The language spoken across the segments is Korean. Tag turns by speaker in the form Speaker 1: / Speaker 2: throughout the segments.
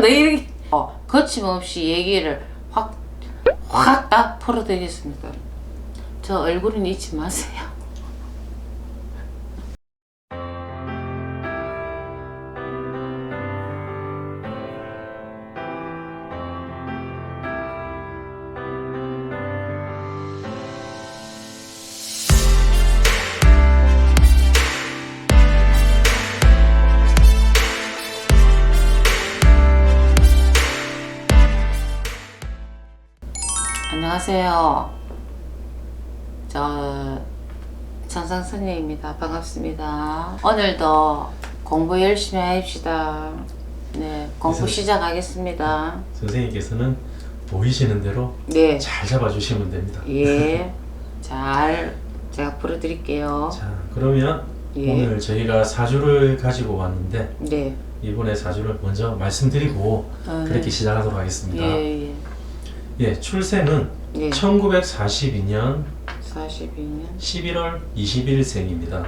Speaker 1: 내 이렇게 어, 거침없이 얘기를 확 확 딱 풀어드리겠습니다. 저 얼굴은 잊지 마세요. 안녕하세요. 저 천상선녀입니다. 반갑습니다. 오늘도 공부 열심히 합시다. 네, 공부 시작하겠습니다.
Speaker 2: 선생님께서는 보이시는 대로
Speaker 1: 네,
Speaker 2: 잘 잡아주시면 됩니다.
Speaker 1: 예, 잘 제가 풀어드릴게요.
Speaker 2: 자, 그러면
Speaker 1: 예.
Speaker 2: 오늘 저희가 사주를 가지고 왔는데
Speaker 1: 네,
Speaker 2: 이번에 사주를 먼저 말씀드리고
Speaker 1: 어,
Speaker 2: 그렇게
Speaker 1: 네.
Speaker 2: 시작하도록 하겠습니다.
Speaker 1: 예, 예,
Speaker 2: 예, 출생은
Speaker 1: 예.
Speaker 2: 1942년
Speaker 1: 42년
Speaker 2: 11월 20일생입니다.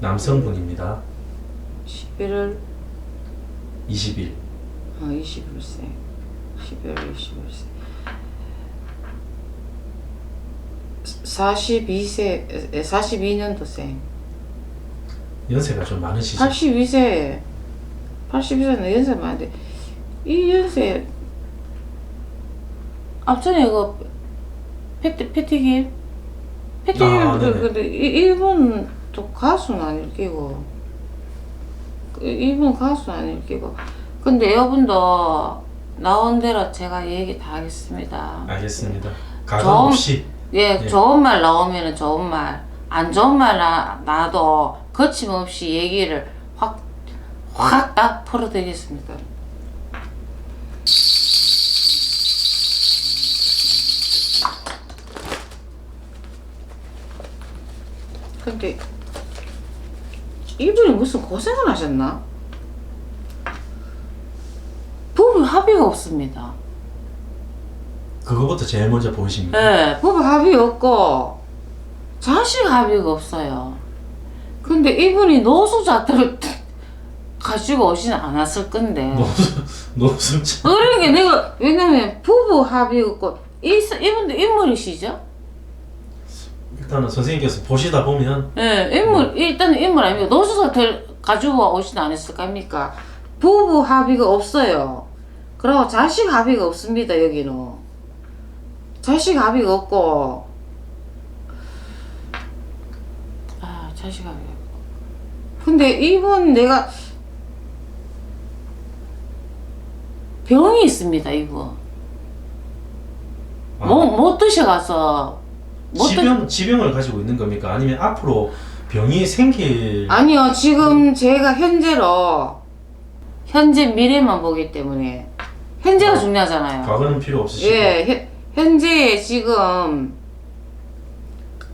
Speaker 2: 남성분입니다.
Speaker 1: 11월
Speaker 2: 20일.
Speaker 1: 어, 21세. 12월 21세. 42세, 42년도생.
Speaker 2: 연세가 좀 많으시죠?
Speaker 1: 82세. 82세는 연세 많은데, 이 연세, 앞전에 이거, 패티, 패티김? 패티김,
Speaker 2: 아,
Speaker 1: 그,
Speaker 2: 네네.
Speaker 1: 근데, 이- 일본 또 가수는 아닐 끼고, 그 일본 가수는 아닐 끼고, 근데 여러분도 나온 대로 제가 얘기 다 하겠습니다.
Speaker 2: 알겠습니다. 가감
Speaker 1: 좀-
Speaker 2: 없이
Speaker 1: 예,
Speaker 2: 예.
Speaker 1: 좋은 말 나오면은 좋은 말, 안 좋은 말 나, 나도 거침없이 얘기를 확, 확 딱 풀어드리겠습니다. 근데 이분이 무슨 고생을 하셨나? 부부 합의가 없습니다.
Speaker 2: 그거부터 제일 먼저 보이십니다.
Speaker 1: 네, 부부 합의 없고 자식 합의가 없어요. 근데 이분이 노숙자들을 가지고 오진 않았을 건데.
Speaker 2: 노숙 노숙자
Speaker 1: 게 내가 왜냐면 부부 합의 없고 이 사- 이분도 인물이시죠?
Speaker 2: 일단은 선생님께서 보시다 보면
Speaker 1: 예, 인물 일단 인물 아니고 노숙자들 가지고 오진 않았을 겁니까? 부부 합의가 없어요. 그리고 자식 합의가 없습니다 여기는. 자식 합의가 없고 아 자식 합의 없고 근데 이분 내가 병이 있습니다 이분
Speaker 2: 아,
Speaker 1: 못, 못 드셔가서 못 드...
Speaker 2: 지병 지병을 가지고 있는 겁니까? 아니면 앞으로 병이 생길
Speaker 1: 아니요 지금 제가 현재로 현재 미래만 보기 때문에 현재가
Speaker 2: 아,
Speaker 1: 중요하잖아요
Speaker 2: 과거는 필요 없으시고
Speaker 1: 예, 현- 현재 지금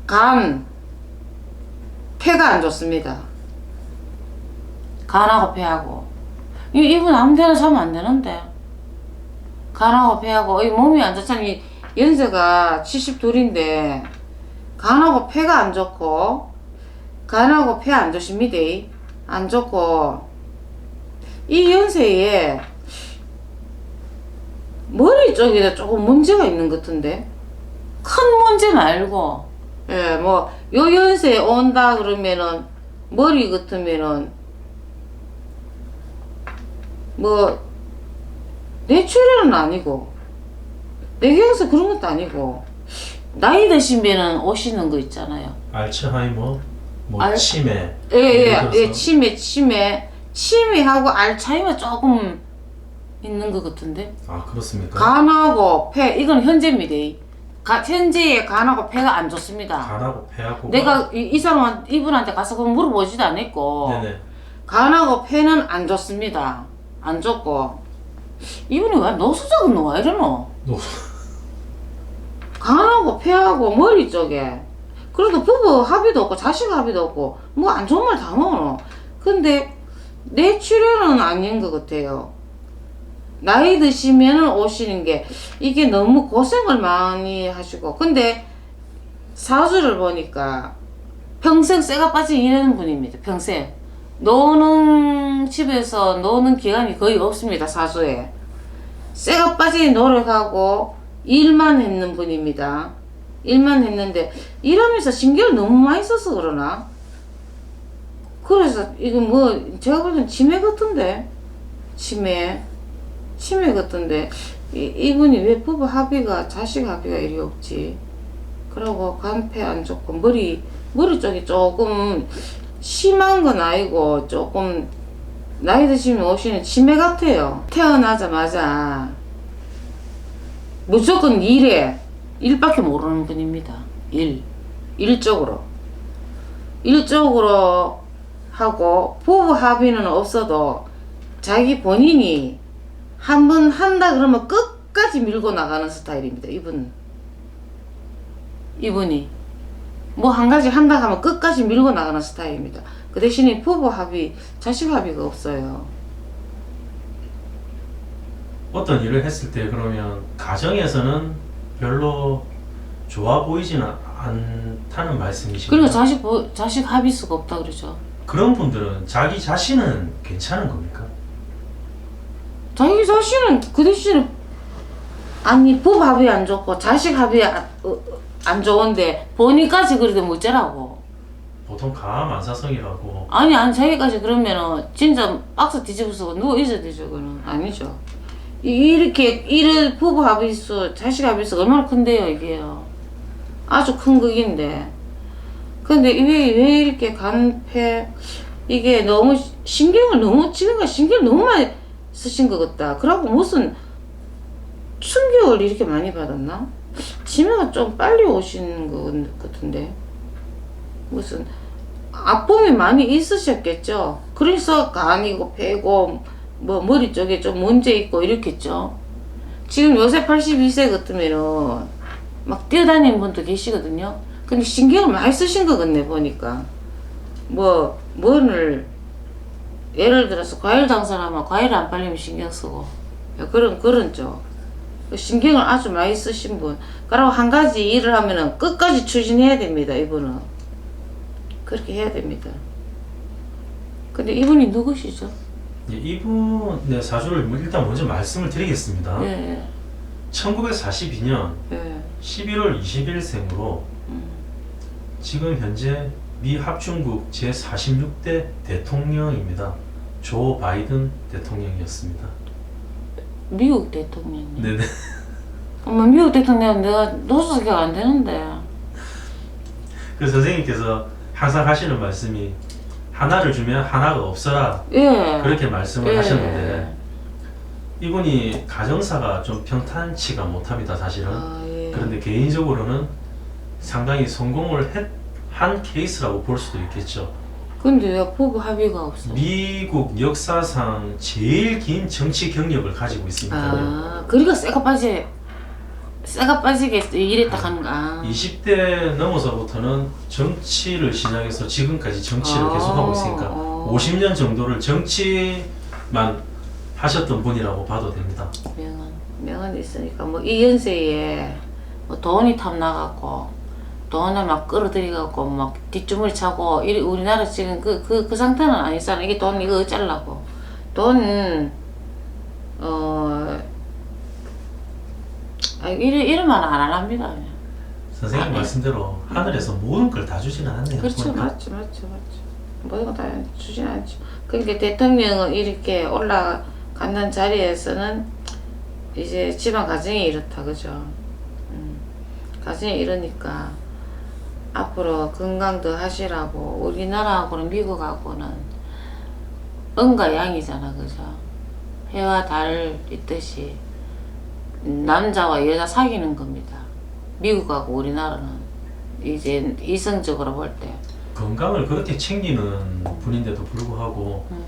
Speaker 1: 간 폐가 안 좋습니다. 간하고 폐하고 이 이분 아무 데나 자면 안 되는데 간하고 폐하고 이 몸이 안 좋잖아. 이 연세가 72인데 간하고 폐가 안 좋고 간하고 폐 안 좋습니다. 안 좋고. 이 연세에 머리 쪽에 조금 문제가 있는 것 같은데. 큰 문제 말고. 예 뭐 요 연세에 온다 그러면은 머리 같으면은 뭐 뇌출혈은 아니고 뇌경색 그런 것도 아니고 나이 드시면은 오시는 거 있잖아요
Speaker 2: 알츠하이머 뭐
Speaker 1: 알-
Speaker 2: 치매
Speaker 1: 예예
Speaker 2: 예를 들어서
Speaker 1: 예, 치매 치매 치매하고 알츠하이머 조금 있는 것 같은데
Speaker 2: 아 그렇습니까?
Speaker 1: 간하고 폐 이건 현재입니다. 가, 현재의 간하고 폐가 안 좋습니다.
Speaker 2: 간하고 폐하고
Speaker 1: 내가 이, 이 사람 이분한테 가서 그거 물어보지도 않았고
Speaker 2: 네네
Speaker 1: 간하고 폐는 안 좋습니다. 안 좋고 이분이 왜 노수작은 왜 이러노?
Speaker 2: 노
Speaker 1: 간하고 폐하고 머리 쪽에 그래도 부부 합의도 없고 자식 합의도 없고 뭐 안 좋은 말 다 먹어. 근데 뇌출혈은 아닌 것 같아요. 나이 드시면 오시는 게 이게 너무 고생을 많이 하시고 근데 사주를 보니까 평생 쇠가 빠진 이런 분입니다. 평생 노는 집에서 노는 기간이 거의 없습니다 사주에 쇠가 빠지게 노력하고 일만 했는 분입니다. 일만 했는데 일하면서 신경을 너무 많이 써서 그러나? 그래서 이거 뭐 제가 볼땐 치매 같은데? 치매. 치매 같은데. 이, 이분이 왜 부부 합의가 자식 합의가 이리 없지? 그러고 간폐 안 좋고 머리 머리 쪽이 조금 심한 건 아니고 조금 나이 드시면 오시는 치매 같아요. 태어나자마자 무조건 일에 일밖에 모르는 분입니다 일 일적으로 일적으로 하고 부부 합의는 없어도 자기 본인이 한 번 한다 그러면 끝까지 밀고 나가는 스타일입니다. 이분 이분이 뭐 한 가지 한다 하면 끝까지 밀고 나가는 스타일입니다. 그 대신에 부부 합의, 자식 합의가 없어요.
Speaker 2: 어떤 일을 했을 때 그러면 가정에서는 별로 좋아 보이지는 않다는 말씀이신가요?
Speaker 1: 그리고 자식 보- 자식 합의수가 없다 그러죠.
Speaker 2: 그런 분들은 자기 자신은 괜찮은 겁니까?
Speaker 1: 자기 자신은 그 대신에 아니 부부 합의 안 좋고 자식 합의 안, 어, 안 좋은데 본인까지 그래도 못자라고.
Speaker 2: 보통 가만사성이라고
Speaker 1: 아니 아니 자기까지 그러면은 진짜 박스 뒤집어서 누워 있어야 되죠 그는 아니죠 이- 이렇게 이를 부부 합의수 자식 합의수 얼마나 큰데요 이게요. 아주 큰 극인데. 근데 왜, 왜 이렇게 간폐 이게 너무 시- 신경을 너무 지금까 신경을 너무 많이 쓰신 것 같다. 그러고 무슨 충격을 이렇게 많이 받았나? 치매가 좀 빨리 오신 것 같은데. 무슨 아픔이 많이 있으셨겠죠. 그래서 간이고 폐고 뭐 머리 쪽에 좀 문제 있고 이렇겠죠. 지금 요새 82세 같으면은 막 뛰어다니는 분도 계시거든요. 근데 신경을 많이 쓰신 것 같네 보니까 뭐 뭐를 예를 들어서 과일 장사하면 과일 안 빨리면 신경 쓰고 야, 그런 그런 쪽 신경을 아주 많이 쓰신 분. 그리고 한 가지 일을 하면은 끝까지 추진해야 됩니다 이분은. 그렇게 해야 됩니다. 근데 이분이 누구시죠?
Speaker 2: 예, 이분의 사주를 뭐 일단 먼저 말씀을 드리겠습니다.
Speaker 1: 예,
Speaker 2: 1942년
Speaker 1: 예.
Speaker 2: 11월 20일생으로
Speaker 1: 음.
Speaker 2: 지금 현재 미 합중국 제46대 대통령입니다. 조 바이든 대통령이었습니다.
Speaker 1: 미국 대통령님.
Speaker 2: 네네.
Speaker 1: 엄마 미국 대통령 내가 노수가 안 되는데.
Speaker 2: 그 선생님께서 항상 하시는 말씀이 하나를 주면 하나가 없어라
Speaker 1: 예.
Speaker 2: 그렇게 말씀을
Speaker 1: 예.
Speaker 2: 하셨는데 이분이 가정사가 좀 평탄치가 못합니다 사실은
Speaker 1: 아, 예.
Speaker 2: 그런데 개인적으로는 상당히 성공을 했, 한 케이스라고 볼 수도 있겠죠
Speaker 1: 근데 왜 부부 합의가 없어?
Speaker 2: 미국 역사상 제일 긴 정치 경력을 가지고 있으니까요
Speaker 1: 아, 그러니까 쇠가 빠지, 쇠가 빠지게 이랬다 거. 아.
Speaker 2: 20대 넘어서부터는 정치를 시작해서 지금까지 정치를
Speaker 1: 아,
Speaker 2: 계속하고 있으니까
Speaker 1: 어.
Speaker 2: 50년 정도를 정치만 하셨던 분이라고 봐도 됩니다.
Speaker 1: 명언, 명언 있으니까 뭐 이 연세에 뭐 돈이 탐나갖고 돈을 막 끌어들이갖고 막 뒷주머니 차고 이 우리나라 지금 그 그 그 상태는 아니잖아. 이게 돈 이거 어쩌려고 돈 어. 아, 이래, 이러면 안 합니다. 그냥.
Speaker 2: 선생님
Speaker 1: 아, 네.
Speaker 2: 말씀대로 하늘에서 모든 걸 다 주지는 않네요.
Speaker 1: 그렇죠,
Speaker 2: 보니까.
Speaker 1: 맞죠, 맞죠, 맞죠. 모든 거다 주진 않죠. 그러니까 대통령은 이렇게 올라간다는 자리에서는 이제 집안 가정이 이렇다, 그죠? 음, 가정이 이러니까 앞으로 건강도 하시라고 우리나라하고는 미국하고는 은과 양이잖아, 그죠? 해와 달 있듯이 남자와 여자 사귀는 겁니다. 미국하고 우리나라는 이제 이성적으로 볼 때.
Speaker 2: 건강을 그렇게 챙기는 분인데도 불구하고
Speaker 1: 음,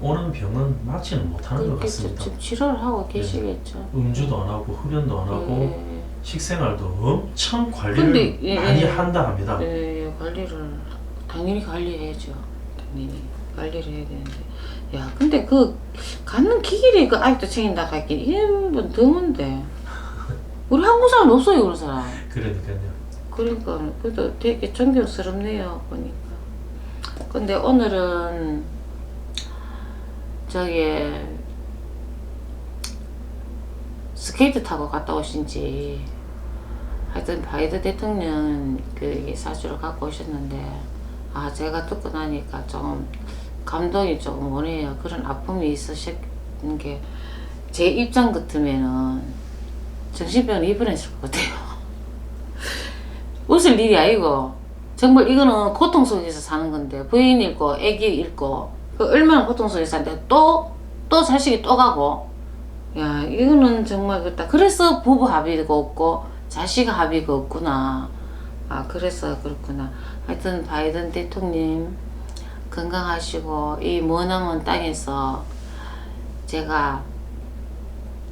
Speaker 2: 오는 병은 맞지는 못하는 것. 같습니다.
Speaker 1: 지금 치료를 하고 계시겠죠.
Speaker 2: 음주도 안 하고 흡연도 안 하고
Speaker 1: 예,
Speaker 2: 식생활도 엄청 관리를
Speaker 1: 근데, 예,
Speaker 2: 많이
Speaker 1: 예.
Speaker 2: 한다 합니다.
Speaker 1: 예, 예, 관리를 당연히 관리해야죠. 당연히 관리를 해야 되는데. 야, 근데 그 갖는 기길이 그 아직도 챙긴다 하긴 이런 분 드문데. 우리 한국 사람 없어요, 그런 사람.
Speaker 2: 그러니까요.
Speaker 1: 그러니까 그래도 되게 존경스럽네요 보니까 근데 오늘은 저기 스케이트 타고 갔다 오신지 하여튼 바이든 대통령 그 사주를 갖고 오셨는데 아 제가 듣고 나니까 좀 감동이 조금 오네요. 그런 아픔이 있으신 게제 입장 같으면은 정신병원 입원했을 것 같아요. 웃을 일이 아니고 정말 이거는 고통 속에서 사는 건데 부인 잃고 애기 잃고 그 얼마나 고통 속에서 사는데 또또 자식이 또 가고. 야 이거는 정말 그렇다. 그래서 부부 합의가 없고 자식 합의가 없구나. 아 그래서 그렇구나. 하여튼 바이든 대통령 건강하시고 이 머나먼 땅에서 제가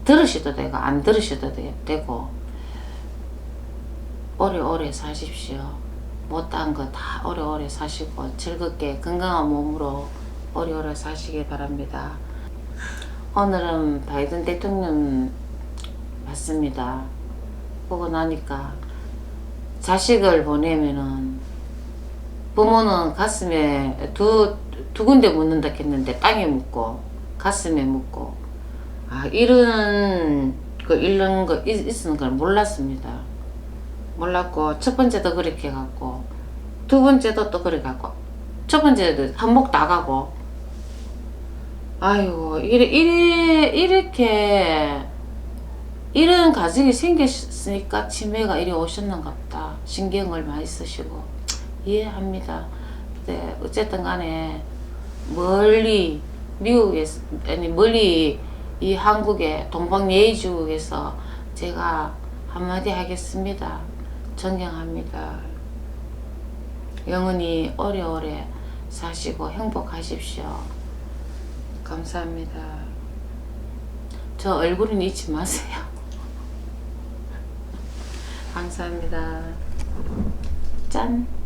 Speaker 1: 들으셔도 되고 안 들으셔도 되- 되고 오래오래 사십시오. 못한 거 다 오래오래 사시고 즐겁게 건강한 몸으로 오래오래 사시길 바랍니다. 오늘은 바이든 대통령 맞습니다. 보고 나니까 자식을 보내면은 부모는 가슴에 두, 두 군데 묻는다 했는데 땅에 묻고 가슴에 묻고. 아 이런 그 이런 거 있, 있는 걸 몰랐습니다. 몰랐고 첫 번째도 그렇게 갔고 두 번째도 또 그렇게 갔고 첫 번째도 한복 다 가고. 아이고 이래 이래 이렇게 이런 가정이 생겼으니까 치매가 이리 오셨는갑다. 신경을 많이 쓰시고 이해합니다. 근데 어쨌든 간에 멀리 미국에서 아니 멀리 이 한국의 동방예의주국에서 제가 한마디 하겠습니다. 존경합니다. 영원히 오래오래 사시고 행복하십시오. 감사합니다. 저 얼굴은 잊지 마세요. 감사합니다. 짠.